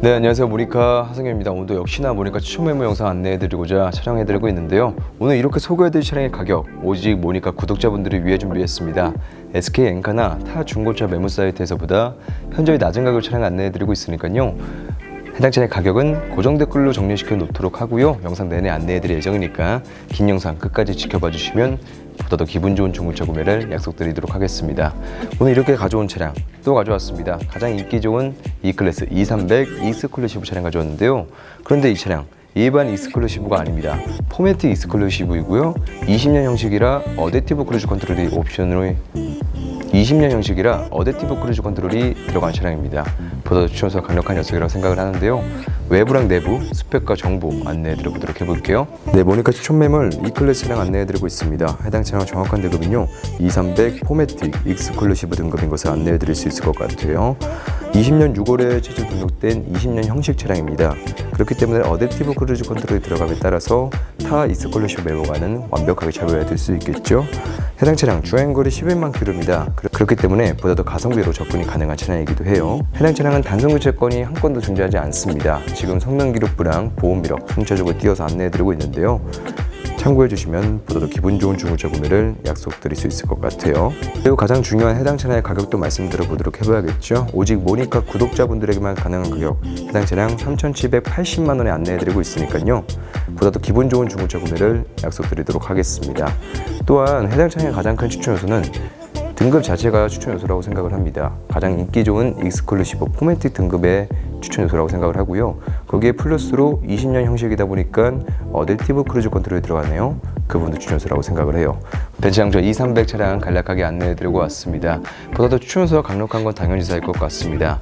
네 안녕하세요. 모니카 하성현입니다. 오늘도 역시나 모니카 추천 메모 영상 안내해드리고자 촬영해드리고 있는데요. 오늘 이렇게 소개해드릴 차량의 가격 오직 모니카 구독자분들을 위해 준비했습니다. SK 엔카나 타 중고차 매물 사이트에서보다 현저히 낮은 가격 차량 안내해드리고 있으니까요. 해당 차량의 가격은 고정 댓글로 정리시켜 놓도록 하고요. 영상 내내 안내해드릴 예정이니까 긴 영상 끝까지 지켜봐 주시면 보다 더 기분 좋은 중고차 구매를 약속드리도록 하겠습니다. 오늘 이렇게 가져온 차량 또 가져왔습니다. 가장 인기 좋은 E클래스 E300 익스클루시브 차량 가져왔는데요. 그런데 이 차량 일반 익스클루시브가 아닙니다. 포매틱 익스클루시브이고요. 20년 형식이라 어댑티브 크루즈 컨트롤이 옵션으로 20년 형식이라 어댑티브 크루즈 컨트롤이 들어간 차량입니다. 보다 더 추천서 강력한 녀석이라고 생각을 하는데요. 외부랑 내부 스펙과 정보 안내해 드려 보도록 해볼게요. 네, 모니카 추천 매물 E클래스 차량 안내해 드리고 있습니다. 해당 차량 정확한 등급은요. 2300 포매틱 익스클루시브 등급인 것을 안내해 드릴 수 있을 것 같아요. 20년 6월에 최초 등록된 20년 형식 차량입니다. 그렇기 때문에 어댑티브 크루즈 컨트롤이 들어감에 따라서 타 익스클루시브 메모가는 완벽하게 작용될 수 있겠죠. 해당 차량 주행거리 11만 킬로입니다. 그렇- 그렇기 때문에 보다 더 가성비로 접근이 가능한 차량이기도 해요. 해당 차량은 단순 교체권이 한 건도 존재하지 않습니다. 지금 성능 기록부랑 보험 기록 순차적으로 띄어서 안내해드리고 있는데요. 참고해 주시면 보다 더 기분 좋은 중고차 구매를 약속드릴 수 있을 것 같아요. 그리고 가장 중요한 해당 차량의 가격도 말씀드려 보도록 해봐야겠죠. 오직 모니카 구독자분들에게만 가능한 가격 해당 차량 3,780만 원에 안내해 드리고 있으니까요. 보다 더 기분 좋은 중고차 구매를 약속드리도록 하겠습니다. 또한 해당 차량의 가장 큰 추천 요소는 등급 자체가 추천 요소라고 생각을 합니다. 가장 인기 좋은 익스클루시브 포매틱 등급의 추천 요소라고 생각을 하고요. 거기에 플러스로 20년 형식이다 보니까 어댑티브 크루즈 컨트롤이 들어가네요. 그 부분도 추천 요소라고 생각을 해요. 벤츠장저 2300 차량 간략하게 안내해드리고 왔습니다. 보다 더 추천 요소가 강력한 건 당연히 사일 것 같습니다.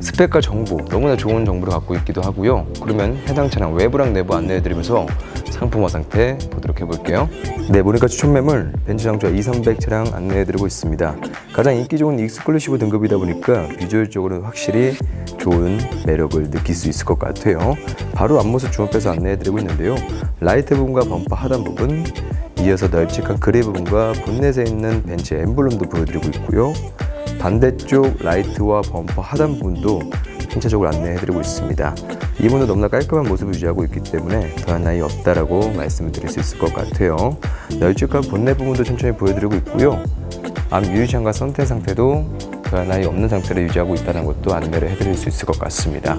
스펙과 정보 너무나 좋은 정보를 갖고 있기도 하고요. 그러면 해당 차량 외부랑 내부 안내해드리면서 상품화 상태 보도록 해볼게요. 네, 모니카 추천 매물 벤츠 장조 2300 차량 안내해드리고 있습니다. 가장 인기 좋은 익스클루시브 등급이다 보니까 비주얼적으로 확실히 좋은 매력을 느낄 수 있을 것 같아요. 바로 앞모습 주목해서 안내해드리고 있는데요. 라이트 부분과 범퍼 하단 부분, 이어서 널찍한 그레이 부분과 본넷에 있는 벤츠 엠블럼도 보여드리고 있고요. 반대쪽 라이트와 범퍼 하단 부분도 신차적으로 안내해드리고 있습니다. 이 부분도 너무나 깔끔한 모습을 유지하고 있기 때문에 더한 나위 없다라고 말씀을 드릴 수 있을 것 같아요. 널찍한 본넷 부분도 천천히 보여드리고 있고요. 앞 유리창과 선택 상태도 더한 나위 없는 상태를 유지하고 있다는 것도 안내를 해드릴 수 있을 것 같습니다.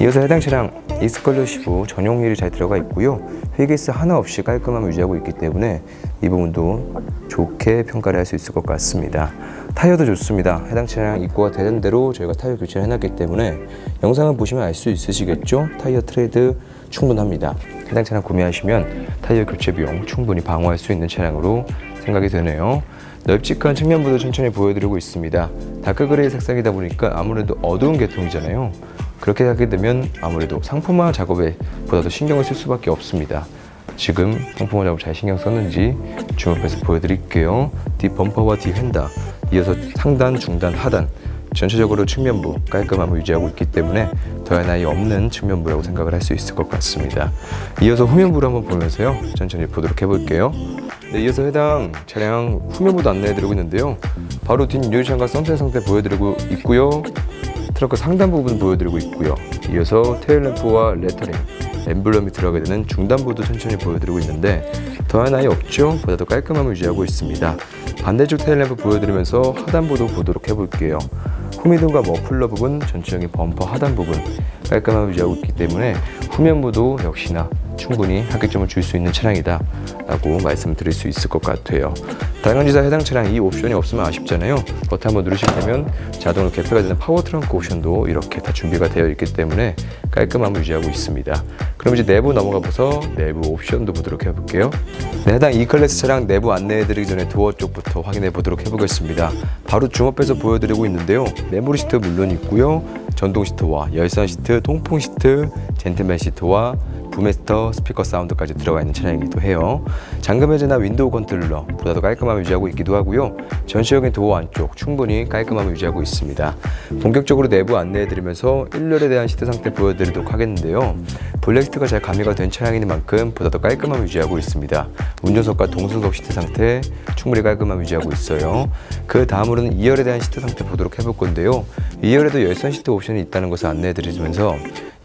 이어서 해당 차량 익스컬루시브 전용 휠이 잘 들어가 있고요. 휠기스 하나 없이 깔끔함을 유지하고 있기 때문에 이 부분도 좋게 평가를 할 수 있을 것 같습니다. 타이어도 좋습니다. 해당 차량 입고가 되는 대로 저희가 타이어 교체를 해놨기 때문에 영상을 보시면 알 수 있으시겠죠? 타이어 트레이드 충분합니다. 해당 차량 구매하시면 타이어 교체 비용 충분히 방어할 수 있는 차량으로 생각이 되네요. 널찍한 측면부도 천천히 보여드리고 있습니다. 다크 그레이 색상이다 보니까 아무래도 어두운 계통이잖아요. 그렇게 하게 되면 아무래도 상품화 작업에 보다 더 신경을 쓸 수밖에 없습니다. 지금 상품화 작업 잘 신경 썼는지 주목해서 보여드릴게요. 뒷 범퍼와 뒤 휀다, 이어서 상단, 중단, 하단 전체적으로 측면부 깔끔함을 유지하고 있기 때문에 더할 나위 없는 측면부라고 생각을 할 수 있을 것 같습니다. 이어서 후면부를 한번 보면서요. 천천히 보도록 해볼게요. 네, 이어서 해당 차량 후면부도 안내해드리고 있는데요. 바로 뒷 유리창과 선셋 상태 보여드리고 있고요. 트렁크 상단 부분 보여드리고 있고요. 이어서 테일램프와 레터링, 엠블럼이 들어가게 되는 중단부도 천천히 보여드리고 있는데 더할 나위 없죠? 보다 더 깔끔함을 유지하고 있습니다. 반대쪽 테일램프 보여드리면서 하단부도 보도록 해볼게요. 후미등과 머플러 부분, 전체적인 범퍼 하단 부분 깔끔함을 유지하고 있기 때문에 후면부도 역시나 충분히 합격점을 줄 수 있는 차량이다 라고 말씀드릴 수 있을 것 같아요. 다양한지사 해당 차량 이 옵션이 없으면 아쉽잖아요. 버튼 한번 누르시게 되면 자동으로 개폐가 되는 파워 트렁크 옵션도 이렇게 다 준비가 되어 있기 때문에 깔끔함을 유지하고 있습니다. 그럼 이제 내부 넘어가 보서 내부 옵션도 보도록 해볼게요. 네, 해당 E클래스 차량 내부 안내해드리기 전에 도어 쪽부터 확인해 보도록 해보겠습니다. 바로 주먹배서 보여드리고 있는데요. 메모리 시트 물론 있고요 전동 시트와 열선 시트, 통풍 시트, 젠틀맨 시트와 부메스터 스피커 사운드까지 들어가 있는 차량이기도 해요. 잠금 해제나 윈도우 컨트롤러 보다 더 깔끔함을 유지하고 있기도 하고요. 전시적인 도어 안쪽 충분히 깔끔함을 유지하고 있습니다. 본격적으로 내부 안내해드리면서 1열에 대한 시트 상태 보여드리도록 하겠는데요. 블랙시트가 잘 가미가 된 차량인 만큼 보다 더 깔끔함을 유지하고 있습니다. 운전석과 동승석 시트 상태 충분히 깔끔함을 유지하고 있어요. 그 다음으로는 2열에 대한 시트 상태 보도록 해볼 건데요. 2열에도 열선 시트 옵션 옵션이 있다는 것을 안내해드리면서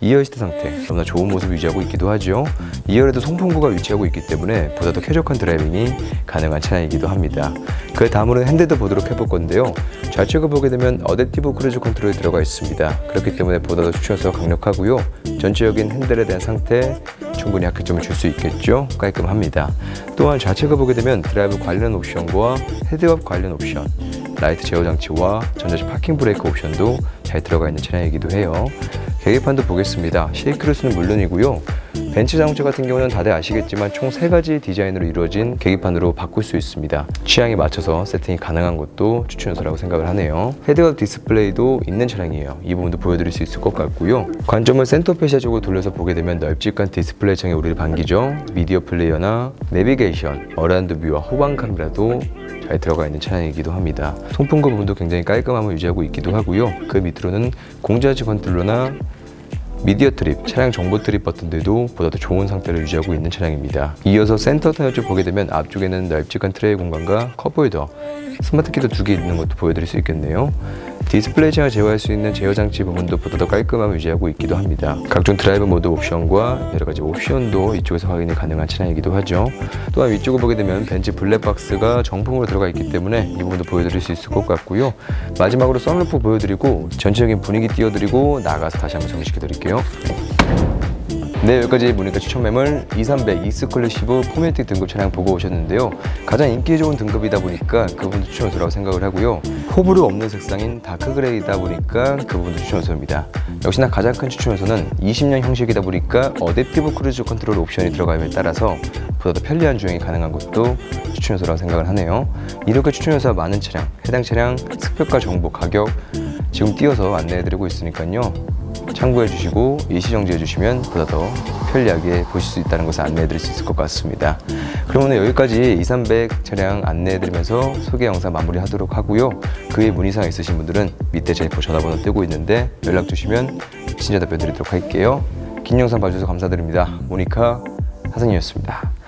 2열 시트 상태 너무나 좋은 모습 유지하고 있기도 하죠. 2열에도 송풍구가 위치하고 있기 때문에 보다 더 쾌적한 드라이빙이 가능한 차량이기도 합니다. 그 다음으로는 핸들도 보도록 해볼 건데요. 좌측을 보게 되면 어댑티브 크루즈 컨트롤이 들어가 있습니다. 그렇기 때문에 보다 더 추천해서 강력하고요. 전체적인 핸들에 대한 상태 충분히 합격점을 줄 수 있겠죠. 깔끔합니다. 또한 좌측을 보게 되면 드라이브 관련 옵션과 헤드업 관련 옵션, 라이트 제어 장치와 전자식 파킹 브레이크 옵션도 잘 들어가 있는 차량이기도 해요. 계기판도 보겠습니다. 쉐이크루스는 물론이고요. 벤츠 자동차 같은 경우는 다들 아시겠지만 총세 가지 디자인으로 이루어진 계기판으로 바꿀 수 있습니다. 취향에 맞춰서 세팅이 가능한 것도 추천 요소라고 생각을 하네요. 헤드업 디스플레이도 있는 차량이에요. 이 부분도 보여드릴 수 있을 것 같고요. 관점을 센터페시아 쪽으로 돌려서 보게 되면 널찍한 디스플레이 창에 우리를 반기죠. 미디어 플레이어나 내비게이션, 어라운드 뷰와 후방 카메라도 잘 들어가 있는 차량이기도 합니다. 송풍구 부분도 굉장히 깔끔함을 유지하고 있기도 하고요. 그 밑으로는 공자지 컨트롤러나 미디어 트립, 차량 정보 트립 버튼들도 보다 더 좋은 상태를 유지하고 있는 차량입니다. 이어서 센터 타이어 쪽 보게 되면 앞쪽에는 널찍한 트레이 공간과 컵홀더, 스마트 키도 두 개 있는 것도 보여드릴 수 있겠네요. 디스플레이 창을 제어할 수 있는 제어 장치 부분도 보다 더 깔끔함을 유지하고 있기도 합니다. 각종 드라이브 모드 옵션과 여러 가지 옵션도 이쪽에서 확인이 가능한 차량이기도 하죠. 또한 위쪽을 보게 되면 벤츠 블랙박스가 정품으로 들어가 있기 때문에 이 부분도 보여드릴 수 있을 것 같고요. 마지막으로 썬루프 보여드리고 전체적인 분위기 띄워드리고 나가서 다시 한번 정리시켜 드릴게요. 네 여기까지 모니카 추천 매물 2300 익스클루시브 포메틱 등급 차량 보고 오셨는데요. 가장 인기 좋은 등급이다 보니까 그 부분도 추천요소라고 생각을 하고요. 호불호 없는 색상인 다크 그레이다 보니까 그 부분도 추천요소입니다. 역시나 가장 큰 추천요소는 20년 형식이다 보니까 어댑티브 크루즈 컨트롤 옵션이 들어감에 따라서 보다 더 편리한 주행이 가능한 것도 추천요소라고 생각을 하네요. 이렇게 추천요소가 많은 차량 해당 차량 스펙과 정보 가격 지금 띄어서 안내해드리고 있으니까요 참고해 주시고 일시정지해 주시면 보다 더 편리하게 보실 수 있다는 것을 안내해 드릴 수 있을 것 같습니다. 오늘 여기까지 2300 차량 안내해 드리면서 소개 영상 마무리 하도록 하고요. 그에 문의사항 있으신 분들은 밑에 제 전화번호 뜨고 있는데 연락 주시면 친절 답변 드리도록 할게요. 긴 영상 봐주셔서 감사드립니다. 모니카 하승이었습니다.